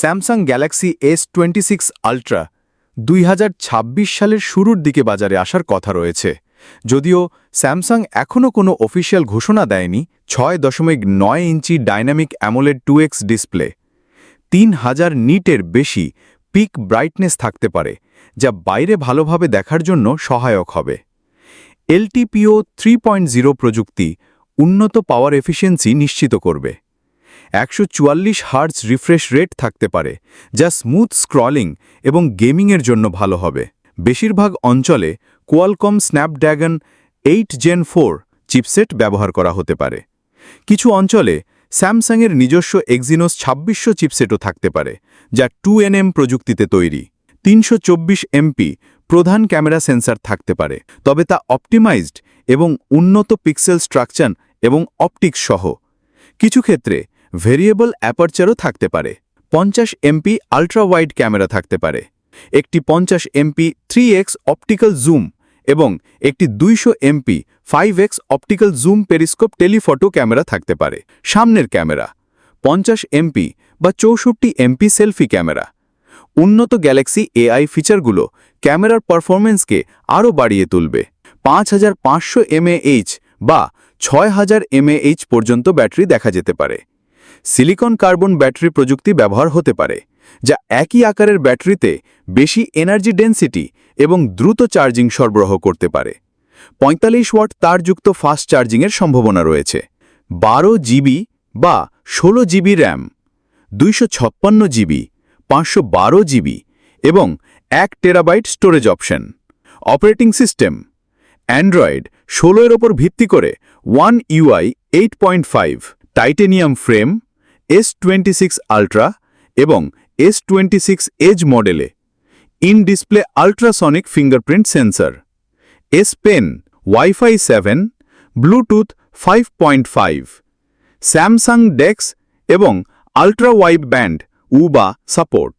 Samsung Galaxy S twenty six ultra দুই হাজার ছাব্বিশ সালের শুরুর দিকে বাজারে আসার কথা রয়েছে। যদিও স্যামসাং এখনও কোনো অফিসিয়াল ঘোষণা দেয়নি, ছয় দশমিক নয় inch dynamic AMOLED two X display. তিন হাজার নিটের বেশি পিক ব্রাইটনেস থাকতে পারে, যা বাইরে ভালোভাবে দেখার জন্য সহায়ক হবে। এলটিপিও থ্রি প্রযুক্তি উন্নত পাওয়ার এফিসিয়েন্সি নিশ্চিত করবে। একশো চুয়াল্লিশ হার্টস রিফ্রেশ রেট থাকতে পারে, যা স্মুথ স্ক্রলিং এবং গেমিংয়ের জন্য ভালো হবে। বেশিরভাগ অঞ্চলে Qualcomm Snapdragon eight gen four chipset ব্যবহার করা হতে পারে। কিছু অঞ্চলে স্যামসাংয়ের নিজস্ব এক্সিনোস ছাব্বিশশো চিপসেটও থাকতে পারে, যা টু এনএম প্রযুক্তিতে তৈরি। তিনশো চব্বিশ এমপি প্রধান ক্যামেরা সেন্সার থাকতে পারে, তবে তা অপটিমাইজড এবং উন্নত পিক্সেল স্ট্রাকচার এবং অপটিক্স সহ। কিছু ক্ষেত্রে ভেরিয়েবল অ্যাপারচারও থাকতে পারে। পঞ্চাশ এমপি আল্ট্রা ওয়াইড ক্যামেরা থাকতে পারে। একটি পঞ্চাশ MP three X optical zoom এবং একটি দুইশো MP five X optical zoom periscope telephoto camera থাকতে পারে। সামনের ক্যামেরা পঞ্চাশ এমপি বা চৌষট্টি এমপি সেলফি ক্যামেরা উন্নত গ্যালাক্সি এআই ফিচারগুলো ক্যামেরার পারফরমেন্সকে আরও বাড়িয়ে তুলবে। পাঁচ হাজার পাঁচশো এমএএইচ বা ছয় হাজার এমএএইচ পর্যন্ত ব্যাটারি দেখা যেতে পারে। সিলিকন কার্বন ব্যাটারি প্রযুক্তি ব্যবহার হতে পারে, যা একই আকারের ব্যাটারিতে বেশি এনার্জি ডেন্সিটি এবং দ্রুত চার্জিং সরবরাহ করতে পারে। পঁয়তাল্লিশ ওয়াট তারযুক্ত ফাস্ট চার্জিংয়ের সম্ভাবনা রয়েছে, বারো জিবি বা ষোলো জিবি র্যাম, দুইশো ছাপ্পান্ন জিবি, পাঁচশো বারো জিবি এবং এক terabyte storage option. Operating system, Android ষোলোর ওপর ভিত্তি করে One UI eight point five, titanium frame S twenty six ultra এবং এস টোয়েন্টি সিক্স এজ মডেলে in display ultrasonic fingerprint sensor S pen WiFi seven Bluetooth five point five Samsung DeX এবং ultra wide band উবা support